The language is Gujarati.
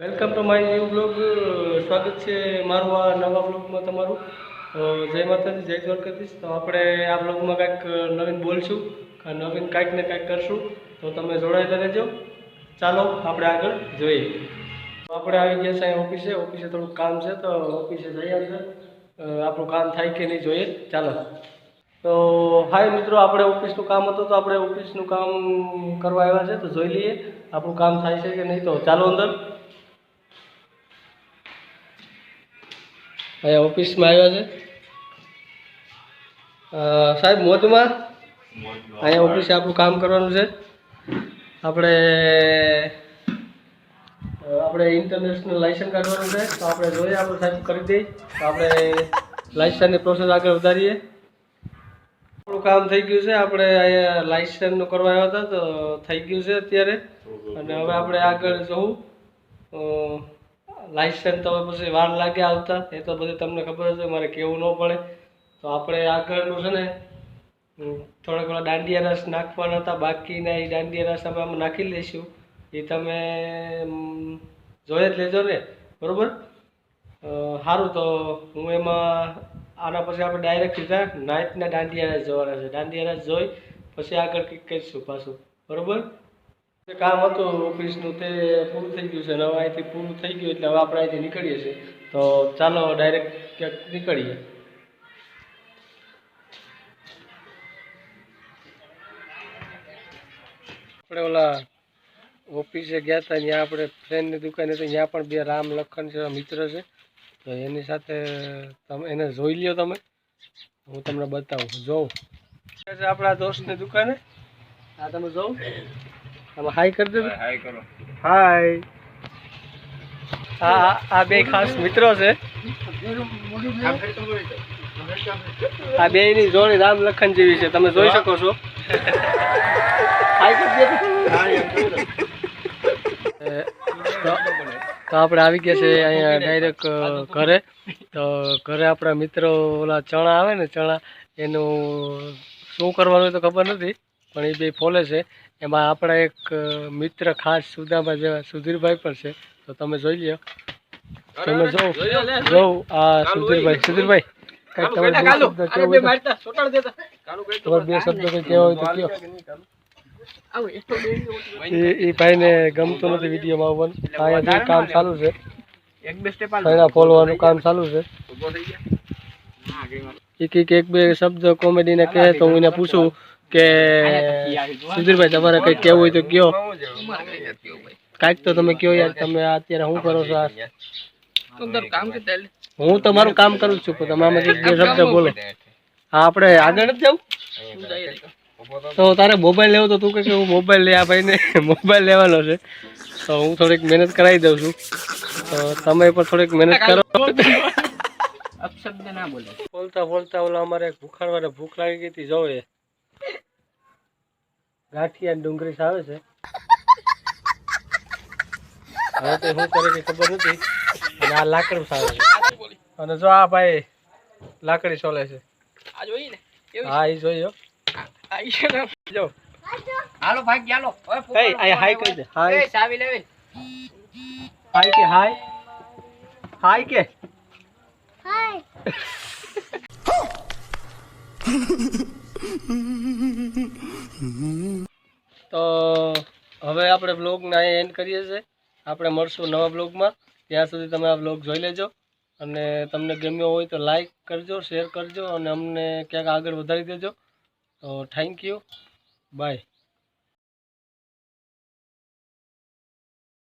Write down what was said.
Welcome to my new blog. સ્વાગત છે મારું આ નવા બ્લોગમાં તમારું. જય માતાજી, જય દ્વારકાધીશ. તો આપણે આ બ્લોગમાં કાંઈક નવીન બોલશું નવીન કાંઈક ને કાંઈક કરશું, તો તમે જોડાયેલા રહેજો. ચાલો, આપણે આગળ જોઈએ. તો આપણે આવી ગયા સાહેબ ઓફિસે. ઓફિસે થોડુંક કામ છે, તો ઓફિસે જઈએ અંદર. આપણું કામ થાય કે નહીં જોઈએ. ચાલો. તો, હાય મિત્રો, આપણે ઓફિસનું કામ હતું, તો આપણે ઓફિસનું કામ કરવા આવ્યા છે, તો જોઈ લઈએ આપણું કામ થાય છે કે નહીં. તો ચાલો અંદર. અહીંયા ઓફિસમાં આવ્યા છે. સાહેબ મોજમાં અહીંયા ઓફિસે આપણું કામ કરવાનું છે. આપણે આપણે ઇન્ટરનેશનલ લાઇસન્સ કાઢવાનું છે. તો આપણે જોઈએ આપણે સાહેબ કરી દઈએ. તો આપણે લાઇસન્સની પ્રોસેસ આગળ વધારીએ. આપણું કામ થઈ ગયું છે. આપણે અહીંયા લાઇસન્સનું કરવા આવ્યા હતા તો થઈ ગયું છે અત્યારે. અને હવે આપણે આગળ જવું. લાઇસન્સ તો પછી વાર લાગે આવતા. એ તો બધી તમને ખબર હશે મારે કેવું ન પડે. તો આપણે આગળનું છે ને થોડા થોડા દાંડિયા રસ નાખવાના હતા, બાકીના એ દાંડિયા રસ અમે આમાં નાખી લઈશું. એ તમે જોઈ જ લેજો ને. બરાબર? સારું તો હું એમાં, આના પછી આપણે ડાયરેક્ટ સીધા નાઇટના દાંડિયા રસ જવાના છે. દાંડિયા રસ જોઈ, પછી આગળ કંઈક કરીશું પાછું. બરોબર? કામ હતું ઓફિસનું તે પૂરું થઈ ગયું છે અને હવે અહીંથી પૂરું થઈ ગયું એટલે હવે આપણે અહીંથી નીકળીએ છીએ. તો ચાલો ડાયરેક્ટ ક્યાંક નીકળીએ. આપણે ઓલા ઓફિસે ગયા હતા, ત્યાં આપણે ફ્રેન્ડની દુકાને હતી, ત્યાં પણ બે રામ લખન છે મિત્ર છે. તો એની સાથે તમે એને જોઈ લ્યો તમે. હું તમને બતાવું. જોઉં. આપણા દોસ્તની દુકાને? આ તમે જોઉં? આમાં હાય કરી દેજો હાય કરો. હાય. આ આ- બે ખાસ મિત્રો છે. આ બે ની જોડી રામ લખન જેવી છે. તમે જોઈ શકો છો. તો. આપણે આવી ગયા છે અહીંયા ડાયરેક્ટ ઘરે. તો ઘરે આપણા મિત્રો ઓલા ચણા આવે ને ચણા એનું શું કરવાનું તો ખબર નથી. પણ એ બે ફોલે છે. એમાં આપણા એક મિત્ર ખાસ સુદામા જેવા સુધીરભાઈ પણ છે. તો તમે જોઈ લ્યો. તમે જોઉં જો આ સુધીરભાઈ. સુધીરભાઈ કંઈક તમે બે શબ્દ હોય બે શબ્દ કંઈ કહેવા હોય તો કયો? એ એ ભાઈને ગમતું નથી વિડીયોમાં આવવાનું અહીંયા જે કામ ચાલુ છે. એક બે સ્ટેપ સૈણા ફોલવાનું કામ ચાલુ છે. એક એક એક બે શબ્દ કોમેડીને કહે તો હું એને પૂછું. કે સુધીરભાઈ તમારે કઈ કેવું હોય તો કયો. કાંઈક તો તમે કયો યાર તમે અત્યારે શું કરો છો? હું તમારું કામ કરું જ છું પણ તમે આમાં એક બે શબ્દ બોલો. હા આપણે આગળ જ જવું તો તારે મોબાઈલ લેવો તો તું કહે કે હું મોબાઈલ લે આ ભાઈને મોબાઈલ લેવાનો છે. તો હું થોડીક મહેનત કરાવી દઉં છું. તો તમે પણ થોડીક મહેનત કરો. અપશબ્દ ના બોલે. બોલતા બોલતા ઓલા અમારે ભૂખાડવા ભૂખાડવાને ભૂખ લાગી ગઈ હતી જવું એ. ગાંઠિયા ને ડુંગળી સાવે છે. હવે તો શું કરે કે ખબર નથી અને આ લાકડું સાવે છે. અને જો આ ભાઈ લાકડી સોલે છે. આ જોઈ ને? હા એ જોઈ જો. હાલો ભાગ ચાલો કઈ અહીંયા હાય કરી દે. હાય. એ લેવી. હાય કે હાય હાય કે? તો હવે આપણે બ્લોગને અહીં એન્ડ કરીએ છીએ. આપણે મળશું નવા બ્લોગમાં ત્યાં સુધી તમે આ બ્લોગ જોઈ લેજો. અને તમને ગમ્યો હોય તો લાઈક કરજો શેર કરજો, અને અમને ક્યાંક આગળ વધારી દેજો. તો થેન્ક યુ બાય